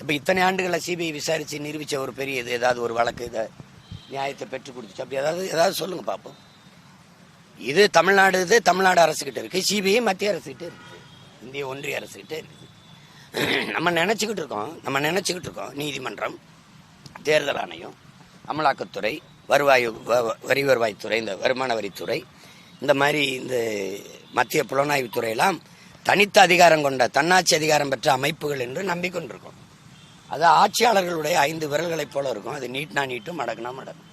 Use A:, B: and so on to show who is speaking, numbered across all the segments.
A: இப்போ இத்தனை ஆண்டுகளை சிபிஐ விசாரித்து நிரூபித்த ஒரு பெரிய இது ஏதாவது ஒரு வழக்கு இதை நியாயத்தை பெற்றுக் கொடுத்துச்சு. அப்படி ஏதாவது ஏதாவது சொல்லுங்க பார்ப்போம் இது தமிழ்நாடு இது தமிழ்நாடு அரசுகிட்ட இருக்கு. சிபிஐ மத்திய அரசுகிட்ட இருக்குது இந்திய ஒன்றிய அரசுகிட்ட இருக்குது நம்ம நினச்சிக்கிட்டு இருக்கோம். நம்ம நினச்சிக்கிட்டு இருக்கோம். நீதிமன்றம் தேர்தல் ஆணையம் அமலாக்கத்துறை வருவாய் வ- வரி வருவாய்த்துறை இந்த வருமான வரித்துறை இந்த மாதிரி இந்த மத்திய புலனாய்வுத்துறையெல்லாம் தனித்த அதிகாரம் கொண்ட தன்னாட்சி அதிகாரம் பெற்ற அமைப்புகள் என்று நம்பிக்கொண்டிருக்கோம். அது ஆட்சியாளர்களுடைய ஐந்து விரல்களைப் போல இருக்கும். அது நீட்னா நீட்டும் மடக்குனா மடக்கும்.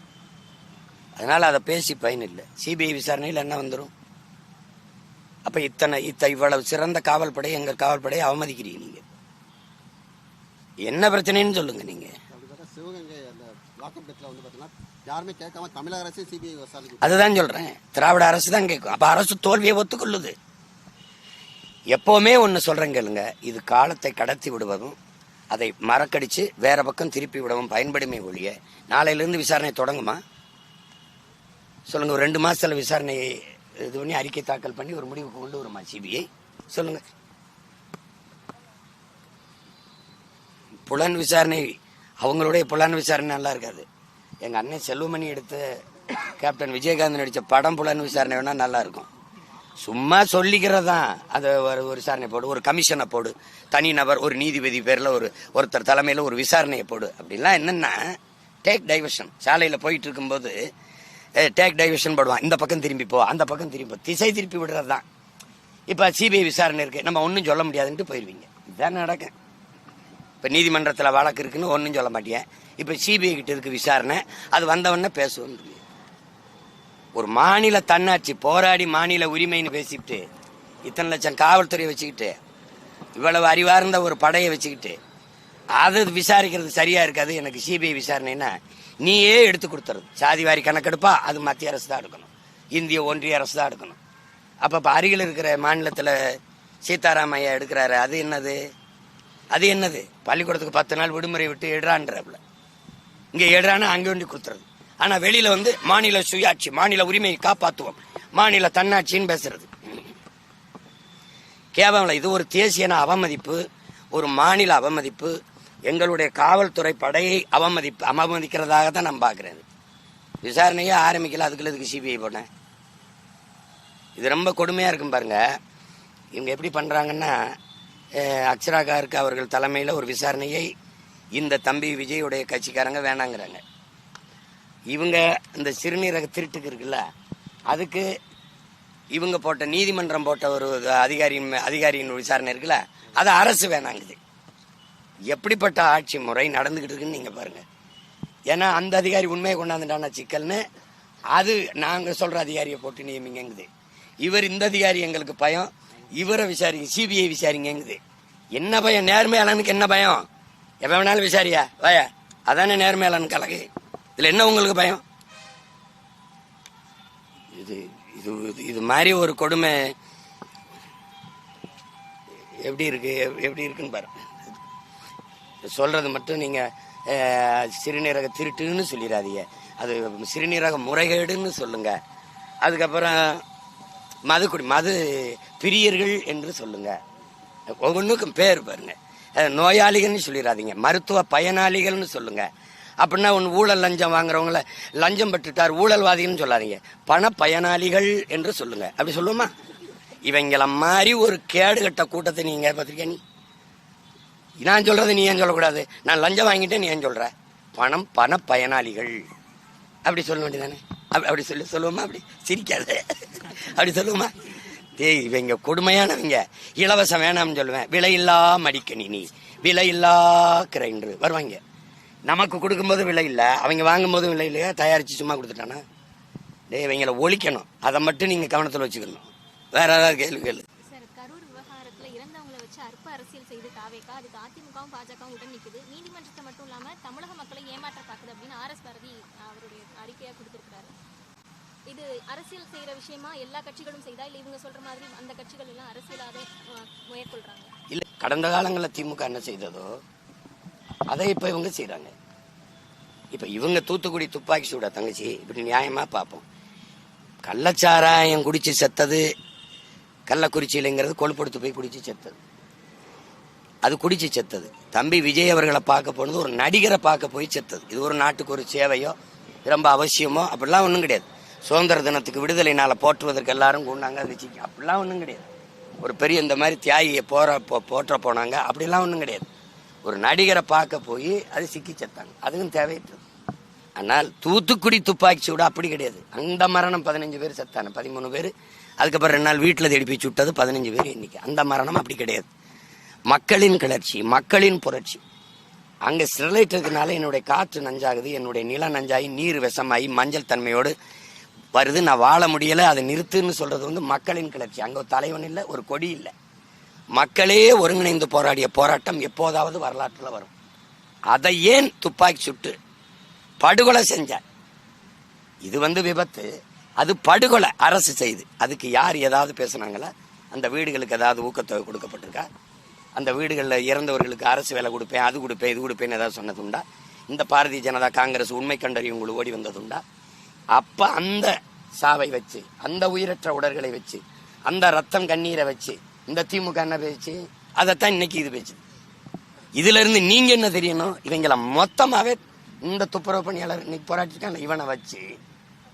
A: அதனால அதை பேசி பயன் இல்லை. சிபிஐ விசாரணையில் என்ன வந்துடும் அப்ப இத்தனை இத்த இவ்வளவு சிறந்த காவல்படை எங்கள் காவல்படையை அவமதிக்கிறீங்க நீங்க? என்ன பிரச்சனைன்னு சொல்லுங்க நீங்க.
B: அப்படி பார்த்தா சிவகங்கை அந்த லாக்அப் டெத்தில் வந்து பார்த்தீங்கன்னா யாருமே கேட்காம தமிழக அரசே சிபிஐ விசாரிக்கு
A: அதுதான் சொல்றேன். திராவிட அரசு தான் கேட்கும். அப்ப அரசு தோல்வியை ஒத்துக்கொள்ளுது. எப்பவுமே ஒன்னு சொல்றேன் கேளுங்க. இது காலத்தை கடத்தி விடுவதும் அதை மறக்கடிச்சு வேற பக்கம் திருப்பி விடவும் பயன்படுமே ஒழிய நாளையிலிருந்து விசாரணை தொடங்குமா? சொல்லுங்க ஒரு ரெண்டு மாசத்துல விசாரணை இது பண்ணி அறிக்கை தாக்கல் பண்ணி ஒரு முடிவுக்கு கொண்டு வருமா சிபிஐ? சொல்லுங்க. புலன் விசாரணை அவங்களுடைய புலன் விசாரணை நல்லா இருக்காது. எங்க அண்ணன் செல்வமணி எடுத்த கேப்டன் விஜயகாந்த் நடித்த படம் புலன் விசாரணை வேணா நல்லா இருக்கும். சும்மா சொல்லிக்கிறது? தான் அதை ஒரு ஒரு விசாரணை போடு ஒரு கமிஷனை போடு. தனி நபர் ஒரு நீதிபதி பேர்ல ஒரு ஒருத்தர் தலைமையில ஒரு விசாரணையை போடு. அப்படிலாம் என்னன்னா டேக் டைவர்ஷன் சாலையில போயிட்டு இருக்கும்போது டேக் டைவர்ஷன் போடுவான். இந்த பக்கம் திரும்பி போ அந்த பக்கம் திரும்பி திசை திருப்பி விடுறது தான் இப்போ சிபிஐ விசாரணை இருக்கு. நம்ம ஒன்றும் சொல்ல முடியாதுன்ட்டு போயிடுவீங்க இதுதான் நடக்கும். இப்போ நீதிமன்றத்தில் வழக்கு இருக்குன்னு ஒன்றும் சொல்ல மாட்டேன் இப்போ சிபிஐ கிட்ட இருக்கு விசாரணை. அது வந்தவொடனே பேசுவோம் ஒரு மாநில தன்னாட்சி போராடி மாநில உரிமைன்னு பேசிட்டு இத்தனை லட்சம் காவல்துறையை வச்சுக்கிட்டு இவ்வளவு அறிவார்ந்த ஒரு படையை வச்சுக்கிட்டு அது விசாரிக்கிறது சரியா இருக்காது எனக்கு சிபிஐ விசாரணைன்னா நீயே எடுத்து கொடுத்துறது. சாதிவாரி கணக்கெடுப்பா அது மத்திய அரசு தான் எடுக்கணும். இந்திய ஒன்றிய அரசு தான் எடுக்கணும். அப்போ இப்போ அருகில் இருக்கிற மாநிலத்தில் சீதாராமையா எடுக்கிறாரு அது என்னது? அது என்னது? பள்ளிக்கூடத்துக்கு பத்து நாள் விடுமுறை விட்டு எடுறான்றப்பல இங்கே எடுறான்னு அங்கே ஒண்டி கொடுத்துறது. ஆனால் வெளியில் வந்து மாநில சுயாட்சி மாநில உரிமையை காப்பாற்றுவோம் மாநில தன்னாட்சின்னு பேசுறது. கேவலம் இது ஒரு தேசியன அவமதிப்பு ஒரு மாநில அவமதிப்பு எங்களுடைய காவல்துறை படையை அவமதிப்பு அவமதிக்கிறதாக தான் நான் பார்க்குறேன். விசாரணையே ஆரம்பிக்கல. அதுக்குள்ள இதுக்கு சிபிஐ போனேன் இது ரொம்ப கொடுமையாக இருக்கும் பாருங்க. இவங்க எப்படி பண்ணுறாங்கன்னா அக்ஷராகாருக்கு அவர்கள் தலைமையில் ஒரு விசாரணையை இந்த தம்பி விஜயுடைய கட்சிக்காரங்க வேணாங்கிறாங்க. இவங்க இந்த சிறுநீரக திருட்டுக்கு இருக்குல்ல அதுக்கு இவங்க போட்ட நீதிமன்றம் போட்ட ஒரு அதிகாரியின் அதிகாரியின் விசாரணை இருக்குல்ல அது அரசு வேணாங்குது. எப்படிப்பட்ட ஆட்சி முறை நடந்துகிட்டு இருக்குன்னு நீங்க பாருங்க. ஏன்னா அந்த அதிகாரி உண்மையை கொண்டாந்துட்டானா சிக்கல்னு அது நாங்க சொல்ற அதிகாரியை போட்டு நியமிங்கங்குது. இவர் இந்த அதிகாரி எங்களுக்கு பயம் இவரை விசாரிங்க சிபிஐ விசாரிங்கங்குது. என்ன பயம்? நேர்மையாளனுக்கு என்ன பயம்? எவன் வேணாலும் விசாரியா? வாயா. அதானே நேர்மையாளனுக்கு அழகு இதுல என்ன உங்களுக்கு பயம்? இது இது இது மாதிரி ஒரு கொடுமை எப்படி இருக்கு? எப்படி இருக்குன்னு பாரு. சொல்றது மட்டும் நீங்க சிறுநீரக திருட்டுன்னு சொல்லிடாதீங்க. அது சிறுநீரக முறைகேடுன்னு சொல்லுங்க. அதுக்கப்புறம் மது குடி மது பிரியர்கள் என்று சொல்லுங்க. ஒவ்வொன்றுக்கும் பேர் பாருங்க. நோயாளிகள்னு சொல்லிடாதீங்க. மருத்துவ பயனாளிகள்னு சொல்லுங்க. அப்படின்னா ஒன்று ஊழல் லஞ்சம் வாங்குறவங்கள லஞ்சம் பெற்றுட்டார் ஊழல்வாதின்னு சொல்லாதீங்க. பண பயனாளிகள் என்று சொல்லுங்க. அப்படி சொல்லுவோமா? இவங்கள மாதிரி ஒரு கேடு கட்ட கூட்டத்தை நீங்க பார்த்திருக்கியா நீ? நான் சொல்றது நீ ஏன் சொல்லக்கூடாது? நான் லஞ்சம் வாங்கிட்டேன் நீ ஏன் சொல்ற? பணம் பண பயனாளிகள் அப்படி சொல்ல வேண்டியதானே அப்படி அப்படி சொல்லி சொல்லுவோமா? அப்படி சிரிக்காத. அப்படி சொல்லுவோமா? தேய் இவங்க கொடுமையானவங்க. இலவசம் வேணாம்னு சொல்லுவேன். விலையில்லா மடிக்கணினி. விலையில்லா கிரைன்று வருவாங்க. நமக்கு கொடுக்கும்போது விலை இல்லை. அவங்க வாங்கும்போதும் விலை இல்லையா? தயாரித்து சும்மா கொடுத்துட்டானா? டே இவங்களை ஒழிக்கணும். அதை மட்டும் நீங்கள் கவனத்தில் வச்சுக்கணும். வேற ஏதாவது கேள்வி கேளு.
C: இது அரசியல் செய்யற விஷயமா எல்லா கட்சிகளும் செய்தா? இல்ல இவங்க சொல்ற மாதிரி அந்த கட்சிகள் எல்லாம் அரசியலாவே மேற்கொள்றாங்க?
A: இல்ல கடந்த காலங்களில் திமுக என்ன செய்ததோ அதை இப்போ இவங்க செய்கிறாங்க இப்போ இவங்க தூத்துக்குடி துப்பாக்கி சூடா தங்கச்சி இப்படி நியாயமாக பார்ப்போம் கள்ளச்சாராயம் குடிச்சு செத்தது கள்ளக்குறிச்சியிலங்கிறது கொழுப்படுத்து போய் குடிச்சு செத்தது. அது குடிச்சு செத்தது. தம்பி விஜய் அவர்களை பார்க்க போனது ஒரு நடிகரை பார்க்க போய் செத்தது. இது ஒரு நாட்டுக்கு ஒரு சேவையோ ரொம்ப அவசியமோ அப்படிலாம் ஒன்றும் கிடையாது. சுதந்திர தினத்துக்கு விடுதலை நாளை போற்றுவதற்கு எல்லாரும் கொண்டாங்க அது அப்படிலாம் ஒன்றும் கிடையாது. ஒரு பெரிய இந்த மாதிரி தியாகியை போற போற்ற போனாங்க அப்படிலாம் ஒன்றும் கிடையாது. ஒரு நடிகரை பார்க்க போய் அது சிக்கி செத்தாங்க. அதுவும் தேவையற்றது. ஆனால் தூத்துக்குடி துப்பாக்கி சூடு அப்படி கிடையாது. அந்த மரணம் பதினஞ்சு பேர் செத்தான பதிமூணு பேர். அதுக்கப்புறம் ரெண்டு நாள் வீட்டில் தேடி போய் சுட்டது பதினஞ்சு பேர் இன்னைக்கு. அந்த மரணம் அப்படி கிடையாது. மக்களின் கிளர்ச்சி மக்களின் புரட்சி. அங்கே ஸ்டெர்லைட் இருக்கிறதுனால என்னுடைய காற்று நஞ்சாகுது என்னுடைய நிலம் நஞ்சாகி நீர் விஷமாகி மஞ்சள் தன்மையோடு வருது. நான் வாழ முடியலை. அதை நிறுத்துன்னு சொல்கிறது வந்து மக்களின் கிளர்ச்சி. அங்கே ஒரு தலைவன் இல்லை ஒரு கொடி இல்லை. மக்களே ஒருங்கிணைந்து போராடிய போராட்டம் எப்போதாவது வரலாற்றில் வரும். அதை ஏன் துப்பாக்கி சுட்டு படுகொலை செஞ்சார்? இது வந்து விபத்து. அது படுகொலை அரசு செய்து. அதுக்கு யார் ஏதாவது பேசுனாங்களா? அந்த வீடுகளுக்கு ஏதாவது ஊக்கத்தொகை கொடுக்கப்பட்டிருக்கா? அந்த வீடுகளில் இறந்தவர்களுக்கு அரசு வேலை கொடுப்பேன் அது கொடுப்பேன் இது கொடுப்பேன் ஏதாவது சொன்னதுண்டா? இந்த பாரதிய ஜனதா காங்கிரஸ் உண்மை கண்டறியும் உங்களுக்கு ஓடி வந்ததுண்டா? அப்போ அந்த சாவை வச்சு அந்த உயிரற்ற உடல்களை வச்சு அந்த ரத்தம் கண்ணீரை வச்சு இந்த திமுக என்ன பேச்சு அதைத்தான் இன்னைக்கு இது பேச்சு இதுல இருந்து நீங்க என்ன தெரியணும்? இவங்களை மொத்தமாவே இந்த துப்புரவு பணியாளர் இன்னைக்கு போராட்டிருக்காங்க இவனை வச்சு.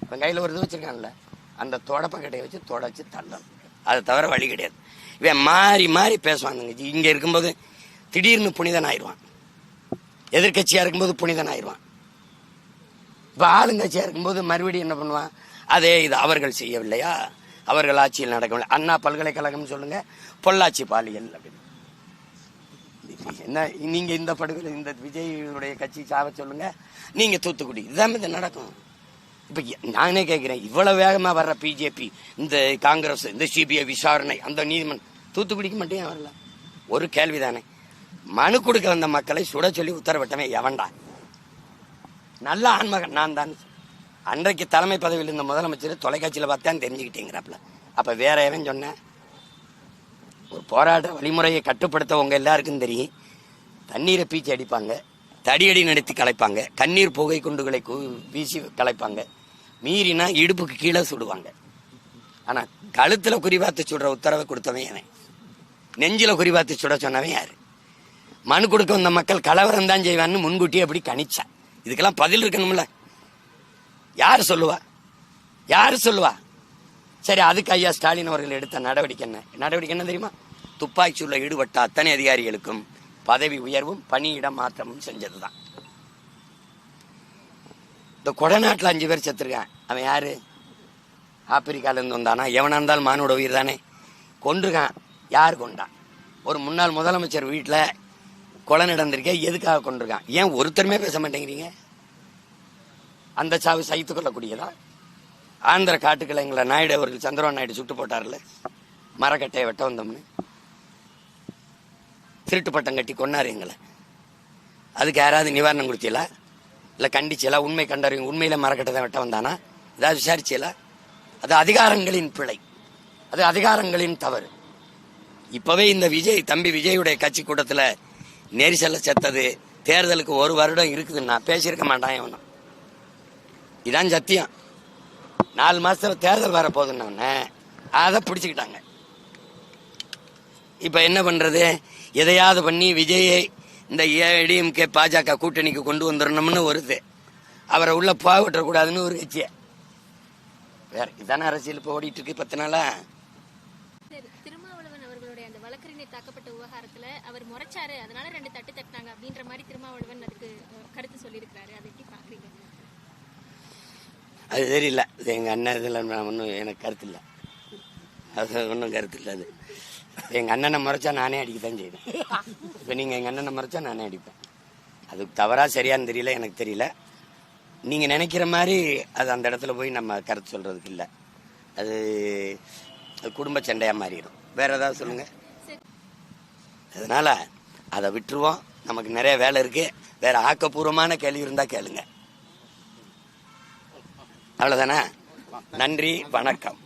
A: இவன் கையில ஒரு இது வச்சிருக்கான்ல அந்த தொடப்பக்கட்டையை வச்சு தொடச்சு தள்ளணும். அதை தவிர வழி கிடையாது. இவன் மாறி மாறி பேசுவானுங்க இங்க இருக்கும்போது திடீர்னு புனிதன் ஆயிடுவான். எதிர்கட்சியா இருக்கும்போது புனிதன் ஆயிடுவான். இப்ப ஆளுங்கட்சியா இருக்கும்போது மறுபடியும் என்ன பண்ணுவான்? அதே இது அவர்கள் செய்யவில்லையா? அவர்கள் ஆட்சியில் நடக்கவில்லை அண்ணா பல்கலைக்கழகம் சொல்லுங்க. பொள்ளாச்சி பாலியல் அப்படின்னு. என்ன நீங்க இந்த படுகொலை இந்த விஜயுடைய கட்சி சாவ சொல்லுங்க. நீங்க தூத்துக்குடி இதுதான் இது நடக்கும். இப்ப நானே கேட்கிறேன் இவ்வளவு வேகமா வர்ற பிஜேபி இந்த காங்கிரஸ் இந்த சிபிஐ விசாரணை அந்த நீதிமன்றம் தூத்துக்குடிக்கு மட்டும் ஏன் வரல? ஒரு கேள்விதானே. மனு கொடுக்க வந்த மக்களை சுட சொல்லி உத்தரவிட்டவன் எவன்டா? நல்ல ஆன்மகன் நான் தான். அன்றைக்கு தலைமை பதவியில் இருந்த முதலமைச்சர் தொலைக்காட்சியில் பார்த்தான் தெரிஞ்சுக்கிட்டேங்கிறாப்புல. அப்போ வேற எவன் சொன்னேன் ஒரு போராட்ட வழிமுறையை கட்டுப்படுத்த உங்கள் எல்லாருக்கும் தெரியும். தண்ணீரை பீச்சி அடிப்பாங்க தடியடி நடத்தி கலைப்பாங்க கண்ணீர் புகை குண்டுகளை வீசி கலைப்பாங்க. மீறினா இடுப்புக்கு கீழே சுடுவாங்க. ஆனா கழுத்தில் குறிபாத்து சுடுற உத்தரவை கொடுத்தவன் அவன் நெஞ்சில குறிபாத்து சுட சொன்னவன் யாரு? மனு கொடுக்க வந்த மக்கள் கலவரம் தான் செய்வான்னு முன்கூட்டியே அப்படி கணிச்சான். இதுக்கெல்லாம் பதில் இருக்கணும்ல. யார் சொல்லுவா? யார் சொல்லுவா? சரி அதுக்கு ஐயா ஸ்டாலின் அவர்கள் எடுத்த நடவடிக்கை என்ன? நடவடிக்கை என்ன தெரியுமா? துப்பாக்கி சூழல ஈடுபட்ட அத்தனை அதிகாரிகளுக்கும் பதவி உயர்வும் பணியிட மாற்றமும் செஞ்சதுதான். இந்த கொடநாட்டில் அஞ்சு பேர் செத்துருக்கான். அவன் யார்? ஆப்பிரிக்காலேருந்து வந்தானா? எவனாக இருந்தாலும் மானோட உயிர் தானே. கொன்றுருக்கான் யார் கொண்டான் ஒரு முன்னாள் முதலமைச்சர் வீட்டில் கொலை நடந்திருக்கே எதுக்காக கொண்டிருக்கான் ஏன் ஒருத்தருமே பேச மாட்டேங்கிறீங்க? அந்த சாவு சகித்து கொள்ளக்கூடியதா ஆந்திர காட்டுக்களை எங்களை நாயுடு அவர்கள் சந்திரபாபு நாயுடு சுட்டு போட்டார்ல? மரக்கட்டையை வெட்ட வந்தோம்னு. திருட்டு பட்டம் கட்டி கொன்னார் எங்களை. அதுக்கு யாராவது நிவாரணம் கொடுத்தீங்களா? இல்லை கண்டிச்சீங்களா? உண்மை கண்டறியும் உண்மையில் மரக்கட்டை தான் வெட்ட வந்தானா? ஏதாவது விசாரிச்சீங்களா? அது அதிகாரங்களின் பிழை. அது அதிகாரங்களின் தவறு. இப்போவே இந்த விஜய் தம்பி விஜயுடைய கட்சி கூட்டத்தில் நெரிசலை செத்தது தேர்தலுக்கு ஒரு வருடம் இருக்குதுன்னா பேசியிருக்க மாட்டான் இவனும். இதான் சத்தியம். நாலு மாசத்துல தேர்தல் வர போதுன்னு அதை பிடிச்சுக்கிட்டாங்க. இப்ப என்ன பண்றது? எதையாவது பண்ணி விஜயை இந்த ஏடிஎம்கே பாஜக கூட்டணிக்கு கொண்டு வந்துடணும்னு வருது. அவரை உள்ள போகவிட்டக்கூடாதுன்னு கூடாதுன்னு ஒரு கட்சி வேற இதான அரசியல் இப்போ ஓடிட்டு இருக்கு பத்து நாளா?
C: சரி, திருமாவளவன் அவர்களுடைய அந்த வழக்கறிஞர் தாக்கப்பட்ட விவகாரத்துல அவர் முறைச்சாரு அதனால ரெண்டு தட்டு தட்டினாங்க அப்படின்ற மாதிரி திருமாவளவன் அதுக்கு கருத்து சொல்லியிருக்கிறாரு. அதை எப்படி பாக்குறீங்க?
A: அது தெரியல இது எங்கள் அண்ணன் இதில் நான் ஒன்றும் எனக்கு கருத்து இல்லை. அது ஒன்றும் கருத்து இல்லை அது. எங்கள் அண்ணனை முறைச்சா நானே அடிக்கத்தான் செய்வேன். இப்போ நீங்கள் எங்கள் அண்ணனை முறைச்சா நானே அடிப்பேன். அது தவறாக சரியான்னு தெரியல எனக்கு தெரியல. நீங்கள் நினைக்கிற மாதிரி அது அந்த இடத்துல போய் நம்ம கருத்து சொல்கிறதுக்கு இல்லை. அது குடும்ப சண்டையாக மாறிடும். வேறு ஏதாவது
C: சொல்லுங்கள்
A: அதனால் அதை விட்டுருவோம். நமக்கு நிறைய வேலை இருக்குது வேறு ஆக்கப்பூர்வமான கேள்வி இருந்தால் கேளுங்கள் அவ்வளவுதானே? நன்றி வணக்கம்.